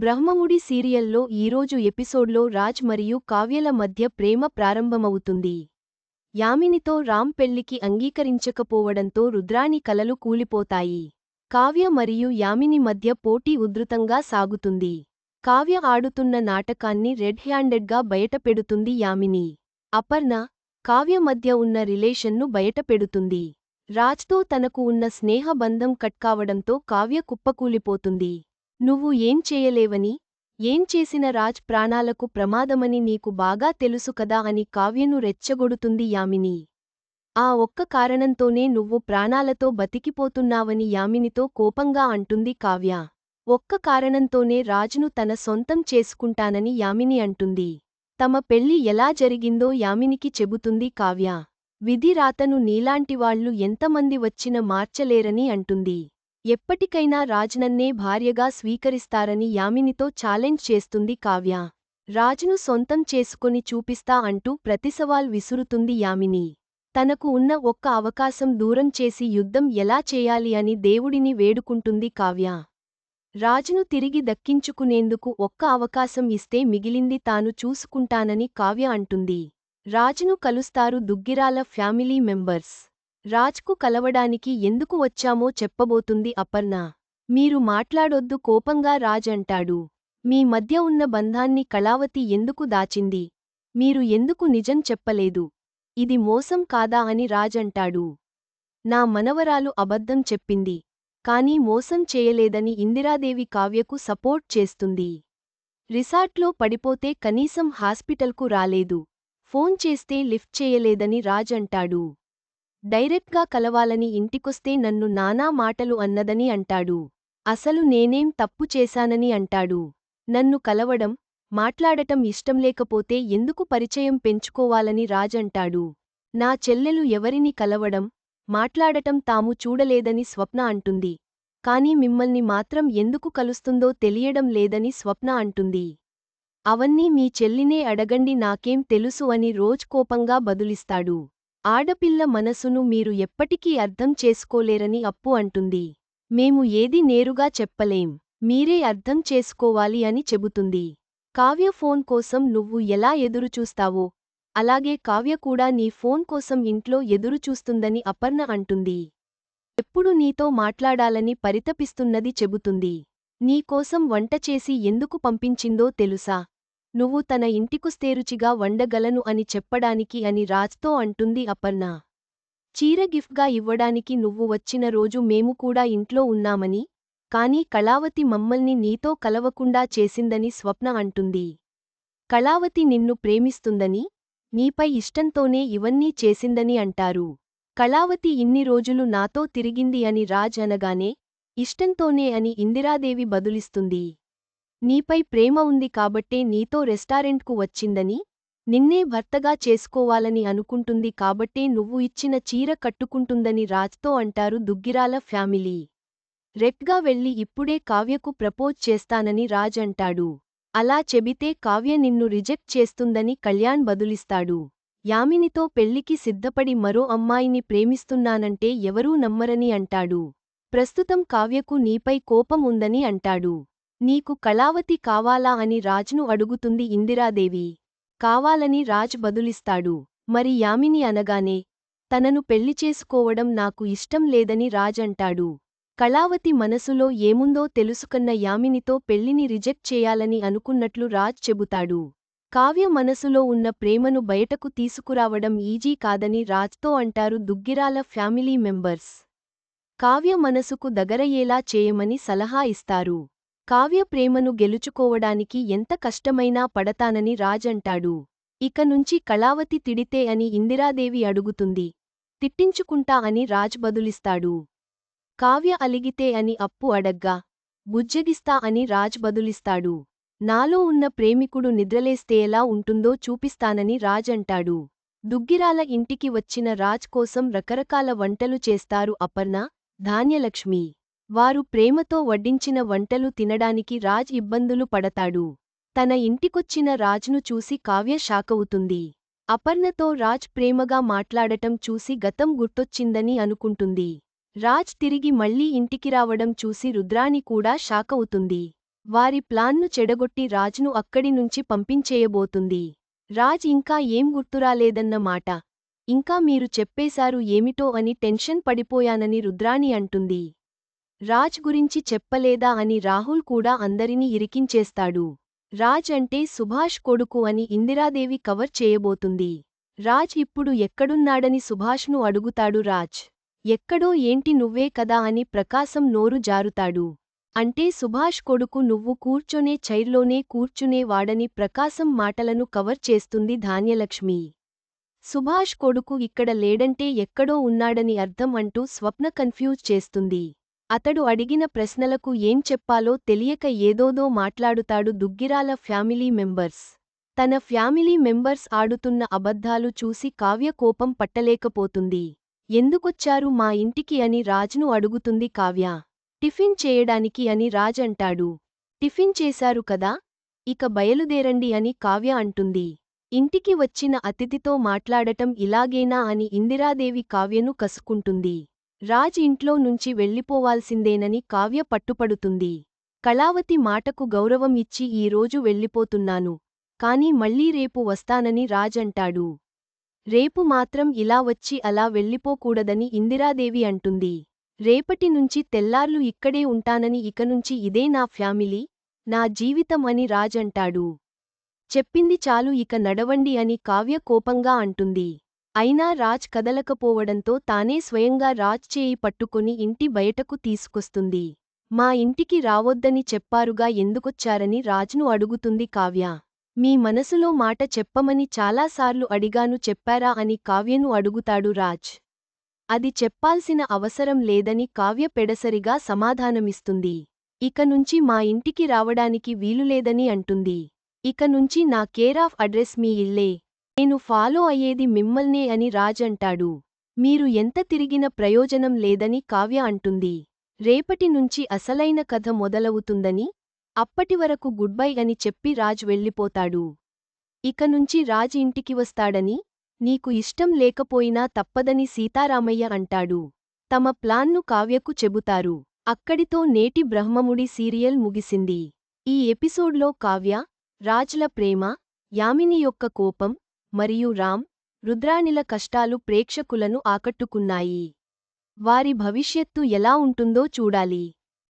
బ్రహ్మముడి సీరియల్లో ఈరోజు ఎపిసోడ్లో రాజ్ మరియు కావ్యల మధ్య ప్రేమ ప్రారంభమవుతుంది. యామినితో రామ్ పెళ్ళికి అంగీకరించకపోవడంతో రుద్రాణి కలలు కూలిపోతాయి. కావ్య మరియు యామిని మధ్య పోటీ ఉధృతంగా సాగుతుంది. కావ్య ఆడుతున్న నాటకాన్ని రెడ్ హ్యాండెడ్గా బయటపెడుతుంది యామిని. అపర్ణ కావ్య మధ్య ఉన్న రిలేషన్ను బయటపెడుతుంది. రాజ్తో తనకు ఉన్న స్నేహబంధం కట్కావడంతో కావ్య కుప్పకూలిపోతుంది. నువ్వు ఏం చేయలేవని ఏం చేసిన రాజ్ ప్రాణాలకు ప్రమాదమని నీకు బాగా తెలుసు కదా అని కావ్యను రెచ్చగొడుతుంది యామిని. ఆ ఒక్క కారణంతోనే నువ్వు ప్రాణాలతో బతికిపోతున్నావని యామినితో కోపంగా అంటుంది కావ్య. ఒక్క కారణంతోనే రాజును తన సొంతం చేసుకుంటానని యామిని అంటుంది. తమ పెళ్ళి ఎలా జరిగిందో యామినికి చెబుతుంది కావ్య. విధి రాతను నీలాంటివాళ్ళు ఎంతమంది వచ్చిన మార్చలేరని అంటుంది. ఎప్పటికైనా రాజ్నన్నే భార్యగా స్వీకరిస్తారని యామినితో ఛాలెంజ్ చేస్తుంది కావ్య. రాజును సొంతం చేసుకొని చూపిస్తా అంటూ ప్రతిసవాల్ విసురుతుంది యామిని. తనకు ఉన్న ఒక్క అవకాశం దూరం చేసి యుద్ధం ఎలా చేయాలి అని దేవుడిని వేడుకుంటుంది కావ్య. రాజును తిరిగి దక్కించుకునేందుకు ఒక్క అవకాశం ఇస్తే మిగిలింది తాను చూసుకుంటానని కావ్య అంటుంది. రాజును కలుస్తారు దుగ్గిరాల ఫ్యామిలీ మెంబర్స్. రాజ్కు కలవడానికి ఎందుకు వచ్చామో చెప్పబోతుంది అపర్ణ. మీరు మాట్లాడొద్దు కోపంగా రాజ్ అంటాడు. మీ మధ్య ఉన్న బంధాన్ని కళావతి ఎందుకు దాచింది? మీరు ఎందుకు నిజం చెప్పలేదు? ఇది మోసం కాదా అని రాజ్ అంటాడు. నా మనవరాలు అబద్ధం చెప్పింది. కానీ మోసం చేయలేదని ఇందిరాదేవి కావ్యకు సపోర్ట్ చేస్తుంది. రిసార్ట్లో పడిపోతే కనీసం హాస్పిటల్కు రాలేదు. ఫోన్ చేస్తే లిఫ్ట్ చేయలేదని రాజ్ అంటాడు. డైరెక్ట్గా కలవాలని ఇంటికొస్తే నన్ను నానా మాటలు అన్నదని అంటాడు. అసలు నేనేం తప్పు చేశానని అంటాడు. నన్ను కలవడం మాట్లాడటం ఇష్టంలేకపోతే ఎందుకు పరిచయం పెంచుకోవాలని రాజంటాడు నా చెల్లెలు ఎవరిని కలవడం మాట్లాడటం తాము చూడలేదని స్వప్న అంటుంది. కాని మిమ్మల్ని మాత్రం ఎందుకు కలుస్తుందో తెలియడం లేదని స్వప్న అంటుంది. అవన్నీ మీ చెల్లినే అడగండి నాకేం తెలుసు అని రోజ్ కోపంగా బదులిస్తాడు. ఆడపిల్ల మనసును మీరు ఎప్పటికీ అర్థం చేసుకోలేరని అప్పు అంటుంది. మేము ఏది నేరుగా చెప్పలేం. మీరే అర్థం చేసుకోవాలి అని చెబుతుంది. కావ్య ఫోన్ కోసం నువ్వు ఎలా ఎదురుచూస్తావో? అలాగే కావ్య కూడా నీ ఫోన్ కోసం ఇంట్లో ఎదురుచూస్తుందని అపర్ణ అంటుంది. ఎప్పుడు నీతో మాట్లాడాలని పరితపిస్తున్నది చెబుతుంది. నీకోసం వంట చేసి ఎందుకు పంపించిందో తెలుసా? నువ్వు తన ఇంటికుస్తేరుచిగా వండగలను అని చెప్పడానికి అని రాజ్తో అంటుంది అపర్ణ. చీర గిఫ్ట్గా ఇవ్వడానికి నువ్వు వచ్చిన రోజు మేము కూడా ఇంట్లో ఉన్నామని కానీ కళావతి మమ్మల్ని నీతో కలవకుండా చేసిందని స్వప్న అంటుంది. కళావతి నిన్ను ప్రేమిస్తుందని నీపై ఇష్టంతోనే ఇవన్నీ చేసిందని అంటారు. కళావతి ఇన్ని రోజులు నాతో తిరిగింది అని రాజ్ అనగానే ఇష్టంతోనే అని ఇందిరాదేవి బదులిస్తుంది. నీపై ప్రేమ ఉంది కాబట్టే నీతో రెస్టారెంట్కు వచ్చిందని నిన్నే భర్తగా చేసుకోవాలని అనుకుంటుంది కాబట్టే నువ్వు ఇచ్చిన చీర కట్టుకుంటుందని రాజ్తో అంటారు దుగ్గిరాల ఫ్యామిలీ. రెట్గా వెళ్ళి ఇప్పుడే కావ్యకు ప్రపోజ్ చేస్తానని రాజ్ అంటాడు. అలా చెబితే కావ్య నిన్ను రిజెక్ట్ చేస్తుందని కళ్యాణ్ బదులిస్తాడు. యామినితో పెళ్ళికి సిద్ధపడి మరో అమ్మాయిని ప్రేమిస్తున్నానంటే ఎవరూ నమ్మరని అంటాడు. ప్రస్తుతం కావ్యకు నీపై కోపం ఉందని అంటాడు. నీకు కళావతి కావాలా అని రాజ్ను అడుగుతుంది ఇందిరాదేవి. కావాలని రాజ్ బదులిస్తాడు. మరి యామిని అనగానే తనను పెళ్ళి చేసుకోవడం నాకు ఇష్టం లేదని రాజ్ అంటాడు కళావతి మనసులో ఏముందో తెలుసుకన్న యామినితో పెళ్ళిని రిజెక్ట్ చేయాలని అనుకున్నట్లు రాజ్ చెబుతాడు. కావ్య మనసులో ఉన్న ప్రేమను బయటకు తీసుకురావడం ఈజీ కాదని రాజ్తో అంటారు దుగ్గిరాల ఫ్యామిలీ మెంబర్స్. కావ్య మనసుకు దగరయ్యేలా చేయమని సలహా ఇస్తారు. కావ్య ప్రేమను గెలుచుకోవడానికి ఎంత కష్టమైనా పడతానని రాజంటాడు ఇక నుంచి కళావతి తిడితే అని ఇందిరాదేవి అడుగుతుంది. తిట్టించుకుంటా అని రాజ్ బదులిస్తాడు. కావ్య అలిగితే అని అప్పు అడగ్గా. బుజ్జగిస్తా అని రాజ్ బదులిస్తాడు. నాలో ఉన్న ప్రేమికుడు నిద్రలేస్తే ఎలా ఉంటుందో చూపిస్తానని రాజ్ అంటాడు. దుగ్గిరాల ఇంటికి వచ్చిన రాజ్ కోసం రకరకాల వంటలు చేస్తారు అపర్ణ ధాన్యలక్ష్మి. వారు ప్రేమతో వడ్డించిన వంటలు తినడానికి రాజ్ ఇబ్బందులు పడతాడు. తన ఇంటికొచ్చిన రాజ్ను చూసి కావ్య షాకవుతుంది. అపర్ణతో రాజ్ ప్రేమగా మాట్లాడటం చూసి గతం గుర్తొచ్చిందని అనుకుంటుంది. రాజ్ తిరిగి మళ్ళీ ఇంటికి రావడం చూసి రుద్రాణి కూడా షాకవుతుంది. వారి ప్లాన్ను చెడగొట్టి రాజ్ను అక్కడి నుంచి పంపించేయబోతుంది. రాజ్ ఇంకా ఏం గుర్తురాలేదన్న మాట. ఇంకా మీరు చెప్పేశారు ఏమిటో అని టెన్షన్ పడిపోయానని రుద్రాణి అంటుంది. రాజ్ గురించి చెప్పలేదా అని రాహుల్ కూడా అందరినీ ఇరికించేస్తాడు. రాజ్ అంటే సుభాష్ కొడుకు అని ఇందిరాదేవి కవర్ చేయబోతుంది. రాజ్ ఇప్పుడు ఎక్కడున్నాడని సుభాష్ను అడుగుతాడు రాజ్. ఎక్కడో ఏంటి నువ్వే కదా అని ప్రకాశం నోరు జారుతాడు. అంటే సుభాష్ కొడుకు నువ్వు కూర్చొనే చైర్లోనే కూర్చునే వాడని ప్రకాశం మాటలను కవర్ చేస్తుంది ధాన్యలక్ష్మి. సుభాష్ కొడుకు ఇక్కడ లేడంటే ఎక్కడో ఉన్నాడని అర్థం అంటూ స్వప్న కన్ఫ్యూజ్ చేస్తుంది. అతడు అడిగిన ప్రశ్నలకు ఏం చెప్పాలో తెలియక ఏదోదో మాట్లాడుతాడు దుగ్గిరాల ఫ్యామిలీ మెంబర్స్. తన ఫ్యామిలీ మెంబర్స్ ఆడుతున్న అబద్ధాలు చూసి కావ్య కోపం పట్టలేకపోతుంది. ఎందుకొచ్చారు మా ఇంటికి అని రాజ్ను అడుగుతుంది కావ్య. టిఫిన్ చేయడానికి అని రాజ్ అంటాడు. టిఫిన్ చేశారు కదా? ఇక బయలుదేరండి అని కావ్య అంటుంది. ఇంటికి వచ్చిన అతిథితో మాట్లాడటం ఇలాగేనా అని ఇందిరాదేవి కావ్యను కసుకుంటుంది. రాజ్ ఇంట్లో నుంచి వెళ్ళిపోవాల్సిందేనని కావ్య పట్టుపడుతుంది. కళావతి మాటకు గౌరవం ఇచ్చి ఈరోజు వెళ్ళిపోతున్నాను. కాని మళ్ళీ రేపు వస్తానని రాజ్ అంటాడు. రేపు మాత్రం ఇలా వచ్చి అలా వెళ్ళిపోకూడదని ఇందిరాదేవి అంటుంది. రేపటి నుంచి తెల్లార్లు ఇక్కడే ఉంటానని ఇకనుంచి ఇదే నా ఫ్యామిలీ నా జీవితం అని రాజ్ అంటాడు. చెప్పింది చాలు ఇక నడవండి అని కావ్య కోపంగా అంటుంది. అయినా రాజ్ కదలకపోవడంతో తానే స్వయంగా రాజ్ చేయి పట్టుకుని ఇంటి బయటకు తీసుకొస్తుంది. మా ఇంటికి రావొద్దని చెప్పారుగా ఎందుకొచ్చారని రాజ్ను అడుగుతుంది కావ్య. మీ మనసులో మాట చెప్పమని చాలాసార్లు అడిగాను చెప్పారా అని కావ్యను అడుగుతాడు రాజ్. అది చెప్పాల్సిన అవసరం లేదని కావ్య పెడసరిగా సమాధానమిస్తుంది. ఇక నుంచి మా ఇంటికి రావడానికి వీలులేదని అంటుంది. ఇక నుంచి నా కేరాఫ్ అడ్రస్ మీ ఇల్లే. నేను ఫాలో అయ్యేది మిమ్మల్నే అని రాజ్ అంటాడు. మీరు ఎంత తిరిగిన ప్రయోజనం లేదని కావ్య అంటుంది. రేపటి నుంచి అసలైన కథ మొదలవుతుందని అప్పటివరకు గుడ్ బై అని చెప్పి రాజ్ వెళ్ళిపోతాడు. ఇక నుంచి రాజ్ ఇంటికి వస్తాడని నీకు ఇష్టం లేకపోయినా తప్పదని సీతారామయ్య అంటాడు. తమ ప్లాన్ను కావ్యకు చెబుతారు. అక్కడితో నేటి బ్రహ్మముడి సీరియల్ ముగిసింది. ఈ ఎపిసోడ్లో కావ్య రాజ్ల ప్రేమ యామిని యొక్క కోపం మరియు రామ్ రుద్రాణిల కష్టాలు ప్రేక్షకులను ఆకట్టుకున్నాయి. వారి భవిష్యత్తు ఎలా ఉంటుందో చూడాలి.